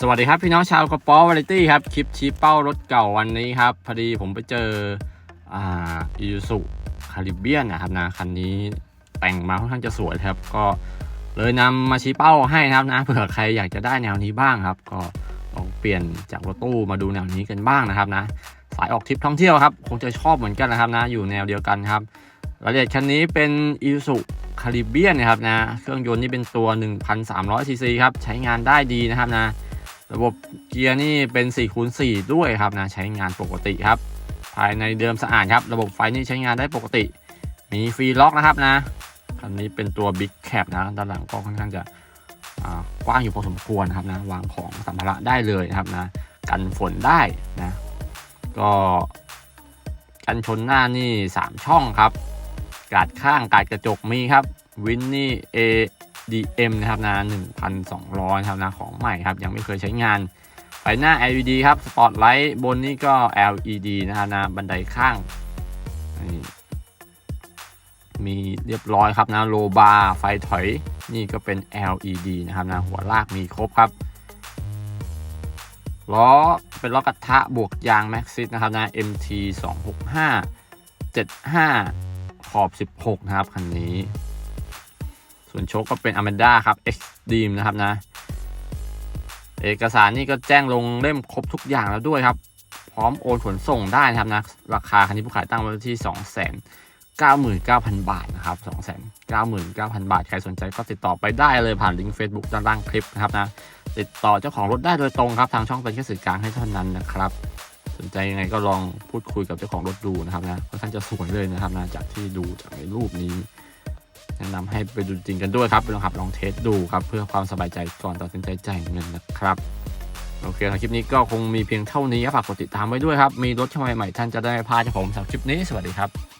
สวัสดีครับพี่น้องชาวกระป๋อวาไรตี้ครับ คลิปชี้เป้ารถเก่าวันนี้ครับ พอดีผมไปเจออ่าอีซูซุคาริเบียนนะครับนะคันนี้แต่งมาค่อนข้างจะสวยครับ ก็เลยนำมาชี้เป้าให้นะครับนะเผื่อใครอยากจะได้แนวนี้บ้างครับ ก็ลองเปลี่ยนจากรถตู้มาดูแนวนี้กันบ้างนะครับนะ สายออกทริปท่องเที่ยวครับ คงจะชอบเหมือนกันนะครับนะ อยู่แนวเดียวกันครับรายละเอียดคันนี้เป็นอีซูซุคาริเบียนนะครับนะ เครื่องยนต์นี่เป็นตัว 1,300ซีซีครับ ใช้งานได้ดีนะครับนะ ระบบเกียร์นี่เป็น4คูณ4ด้วยครับนะใช้งานปกติครับ ภายในเดิมสะอาดครับ ระบบไฟนี่ใช้งานได้ปกติ มีฟรีล็อกนะครับนะคันนี้เป็นตัว Big Cap นะด้านหลังก็ค่อนข้างจะกว้างอยู่พอสมควรครับนะวางของสัมภาระได้เลยนะครับนะกันฝนได้นะก็กันชนหน้านี่ 3 ช่องครับ กาดข้างกาดกระจกมีครับ วินนี่ DM นะครับนะ1,200ครับนะของใหม่ครับ ยังไม่เคยใช้งานไฟหน้า LED ครับสปอตไลท์บนนี่ก็ LED นะครับนะบันไดข้างนี่มีเรียบร้อยครับนะโลบาร์ไฟถอยนี่ก็เป็น LED นะครับนะหัวลากมีครบครับล้อเป็นล้อกระทะบวกยางแม็กซิสนะครับนะ MT 265 75 ขอบ 16 นะครับ คันนี้ ส่วนโชคก็เป็นอ a m a n d a ครับ Extreme นะครับนะ เอกสารนี่ก็แจ้งลงเล่มครบทุกอย่างแล้วด้วยครับ พร้อมโอนขนส่งได้นะครับนะ ราคาคันนี้ผู้ขายตั้งไว้ที่ 2 9 9 0 0 0 บาทนะครับ 2 9 9 0 0 0 บาท ใครสนใจก็ติดต่อไปได้เลยผ่านลิงก์ Facebook ด้านล่างคลิปนะครับนะ ติดต่อเจ้าของรถได้โดยตรงครับทางช่องเป็นแค่สื่อกลางให้เท่านั้นนะครับสนใจยังไงก็ลองพูดคุยกับเจ้าของรถดูนะครับนะค่อนข้างจะสวยเลยนะครับนะจากที่ดูจากในรูปนี้ แนะนำให้ไปดูจริงกันด้วยครับลองขับลองเทสดูครับ เพื่อความสบายใจก่อนตัดสินใจจ่ายเงินนะครับโอเคสำหรับคลิปนี้ก็คงมีเพียงเท่านี้ฝากกดติดตามไว้ด้วยครับ มีรถเข้ามาใหม่ท่านจะได้พาจากผมสำหรับคลิปนี้สวัสดีครับ